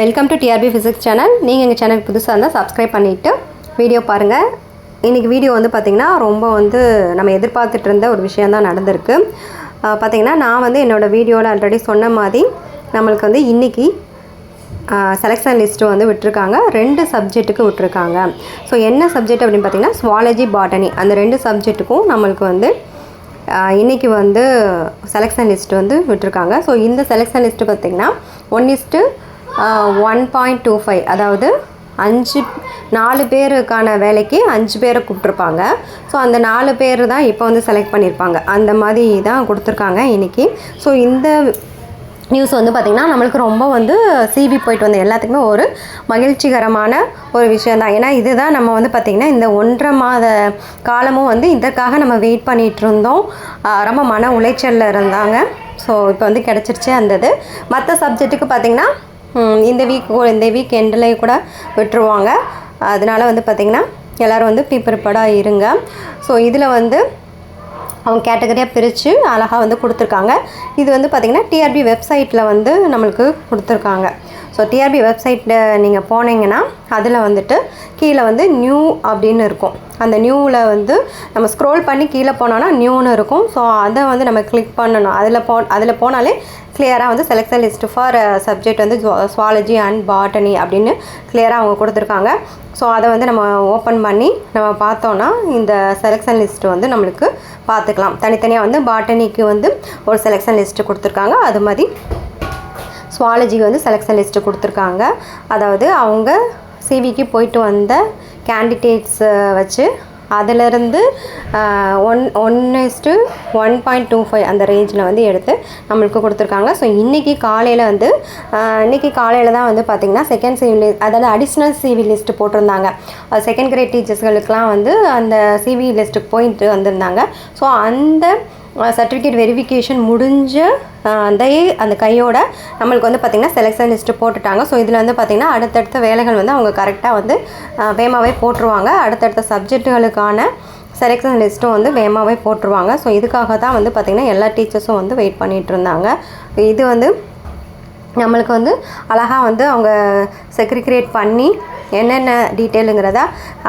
Welcome to TRB physics channel நீங்கள் எங்கள் channel புதுசாக இருந்தால் சப்ஸ்கிரைப் பண்ணிவிட்டு வீடியோ பாருங்கள் இன்றைக்கி வீடியோ வந்து பார்த்திங்கன்னா ரொம்ப வந்து நம்ம எதிர்பார்த்துட்டு இருந்த ஒரு விஷயம் தான் நடந்திருக்கு. பார்த்திங்கன்னா நான் வந்து என்னோடய வீடியோவில் ஆல்ரெடி சொன்ன மாதிரி நம்மளுக்கு வந்து இன்றைக்கி செலெக்ஷன் லிஸ்ட்டு வந்து விட்டுருக்காங்க. ரெண்டு சப்ஜெக்ட்டுக்கு விட்டுருக்காங்க. ஸோ என்ன சப்ஜெக்ட் அப்படின்னு பார்த்தீங்கன்னா ஸ்வாலஜி பாட்டனி அந்த ரெண்டு சப்ஜெக்ட்டுக்கும் நம்மளுக்கு வந்து இன்றைக்கி வந்து செலெக்ஷன் லிஸ்ட் வந்து விட்டுருக்காங்க. ஸோ இந்த செலெக்ஷன் லிஸ்ட்டு பார்த்திங்கன்னா one is to one point two five அதாவது அஞ்சு நாலு பேருக்கான வேலைக்கு அஞ்சு பேரை கூப்பிட்ருப்பாங்க ஸோ அந்த நாலு பேர் தான் இப்போ வந்து செலக்ட் பண்ணியிருப்பாங்க அந்த மாதிரி தான் கொடுத்துருக்காங்க இன்றைக்கி ஸோ இந்த நியூஸ் வந்து பார்த்திங்கன்னா நம்மளுக்கு ரொம்ப வந்து சிபி போயிட்டு வந்த எல்லாத்துக்குமே ஒரு மகிழ்ச்சிகரமான ஒரு விஷயம் தான். ஏன்னா இதுதான் நம்ம வந்து பார்த்திங்கன்னா இந்த ஒன்றரை மாத காலமும் வந்து இதற்காக நம்ம வெயிட் பண்ணிகிட்டு இருந்தோம். ரொம்ப மன உளைச்சலில் இருந்தாங்க. ஸோ இப்போ வந்து கிடச்சிருச்சு அந்த இது. மற்ற சப்ஜெக்ட்டுக்கு பார்த்திங்கன்னா இந்த வீக் இந்த வீக் எண்ட்லேயே கூட விட்டுருவாங்க. அதனால வந்து பார்த்திங்கன்னா எல்லோரும் வந்து ப்ரிப்பேர்டாக இருங்க. ஸோ இதில் வந்து அவங்க கேட்டகரியாக பிரித்து அழகாக வந்து கொடுத்துருக்காங்க. இது வந்து பார்த்திங்கன்னா டிஆர்பி வெப்சைட்டில் வந்து நம்மளுக்கு கொடுத்துருக்காங்க. ஸோ டிஆர்பி வெப்சைட்டில் நீங்கள் போனீங்கன்னா அதில் வந்துட்டு கீழே வந்து நியூ அப்படின்னு இருக்கும். அந்த நியூவில் வந்து நம்ம ஸ்க்ரோல் பண்ணி கீழே போனோன்னா நியூன்னு இருக்கும். ஸோ அதை வந்து நம்ம கிளிக் பண்ணணும். அதில் போ அதில் போனாலே கிளியராக வந்து செலெக்ஷன் லிஸ்ட் ஃபார் சப்ஜெக்ட் வந்து சுவாலஜி அண்ட் பாட்டனி அப்படின்னு கிளியராக அவங்க கொடுத்துருக்காங்க. ஸோ அதை வந்து நம்ம ஓப்பன் பண்ணி நம்ம பார்த்தோன்னா இந்த செலெக்ஷன் லிஸ்ட் வந்து நம்மளுக்கு பார்த்துக்கலாம். தனித்தனியாக வந்து பாட்டனிக்கு வந்து ஒரு செலெக்ஷன் லிஸ்ட்டு கொடுத்துருக்காங்க. அது மாதிரி சுவாலஜிக்கு வந்து செலெக்ஷன் லிஸ்ட்டு கொடுத்துருக்காங்க. அதாவது அவங்க சிவிக்கு போயிட்டு வந்த கேண்டிடேட்ஸை வச்சு அதிலிருந்து one one is to one point two five அந்த ரேஞ்சில் வந்து எடுத்து நம்மளுக்கு கொடுத்துருக்காங்க. ஸோ இன்றைக்கி காலையில் வந்து இன்றைக்கி இன்னைக்கு காலையில் தான் வந்து பார்த்திங்கன்னா செகண்ட் சிவி லிஸ்ட் அதாவது அடிஷ்னல் சிவி லிஸ்ட்டு போட்டிருந்தாங்க. செகண்ட் கிரேட் டீச்சர்ஸ்களுக்கெலாம் வந்து அந்த சிவி லிஸ்ட்டுக்கு போயிட்டு வந்திருந்தாங்க. ஸோ அந்த சர்டிஃபிகேட் வெரிஃபிகேஷன் முடிஞ்ச அந்த அந்த கையோட நம்மளுக்கு வந்து பார்த்திங்கன்னா செலெக்ஷன் லிஸ்ட்டு போட்டுட்டாங்க. ஸோ இதில் வந்து பார்த்திங்கன்னா அடுத்தடுத்த வேலைகள் வந்து அவங்க கரெக்டாக வந்து வேமாவே போட்டுருவாங்க. அடுத்தடுத்த சப்ஜெக்ட்டுகளுக்கான செலெக்ஷன் லிஸ்ட்டும் வந்து வேமாவே போட்டுருவாங்க. ஸோ இதுக்காக தான் வந்து பார்த்திங்கன்னா எல்லா டீச்சர்ஸும் வந்து வெயிட் பண்ணிகிட்டு இருந்தாங்க. இது வந்து நம்மளுக்கு வந்து அழகாக வந்து அவங்க செக்ரிக்ரியேட் பண்ணி என்னென்ன டீட்டெயிலுங்கிறத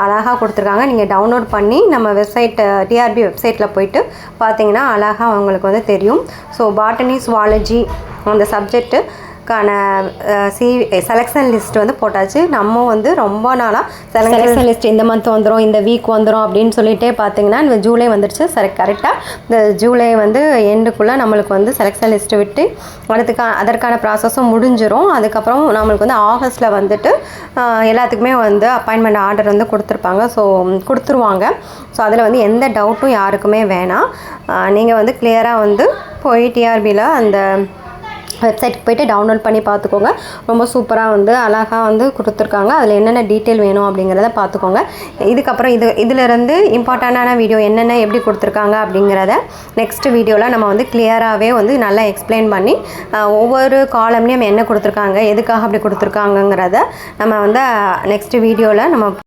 அழகாக கொடுத்துருக்காங்க. நீங்கள் டவுன்லோட் பண்ணி நம்ம வெப்சைட் டிஆர்பி வெப்சைட்டில் போயிட்டு பார்த்தீங்கன்னா அழகாக அவங்களுக்கு வந்து தெரியும். ஸோ பாட்டனி சுவாலஜி அந்த சப்ஜெக்ட்டு அதுக்கான சி செலெக்ஷன் லிஸ்ட் வந்து போட்டாச்சு. நம்ம வந்து ரொம்ப நாளாக செலெக்ஷன் லிஸ்ட் இந்த மந்த் வந்துடும் இந்த வீக் வந்துடும் அப்படின்னு சொல்லிட்டே பார்த்தீங்கன்னா இந்த ஜூலை வந்துடுச்சு சரி கரெக்டாக இந்த ஜூலை வந்து எண்டுக்குள்ளே நம்மளுக்கு வந்து செலெக்ஷன் லிஸ்ட்டு விட்டு அடுத்துக்கா அதற்கான ப்ராசஸும் முடிஞ்சிடும் அதுக்கப்புறம் நம்மளுக்கு வந்து ஆகஸ்ட்டில் வந்துட்டு எல்லாத்துக்குமே வந்து அப்பாயின்மெண்ட் ஆர்டர் வந்து கொடுத்துருப்பாங்க. ஸோ கொடுத்துருவாங்க. ஸோ அதில் வந்து எந்த டவுட்டும் யாருக்குமே வேணாம். நீங்கள் வந்து கிளியராக வந்து போய் டிஆர்பியில் அந்த வெப்சைட்டுக்கு போயிட்டு டவுன்லோட் பண்ணி பார்த்துக்கோங்க. ரொம்ப சூப்பராக வந்து அழகாக வந்து கொடுத்துருக்காங்க. அதில் என்னென்ன டீட்டெயில் வேணும் அப்படிங்கிறத பார்த்துக்கோங்க. இதுக்கப்புறம் இது இதிலிருந்து இம்பார்ட்டண்ட்டான வீடியோ என்னென்ன எப்படி கொடுத்துருக்காங்க அப்படிங்கிறத நெக்ஸ்ட் வீடியோவில் நம்ம வந்து கிளியராகவே வந்து நல்லா எக்ஸ்பிளைன் பண்ணி ஒவ்வொரு காலம்லேயும் என்ன கொடுத்துருக்காங்க எதுக்காக அப்படி கொடுத்துருக்காங்கங்கிறத நம்ம வந்து நெக்ஸ்ட் வீடியோவில் நம்ம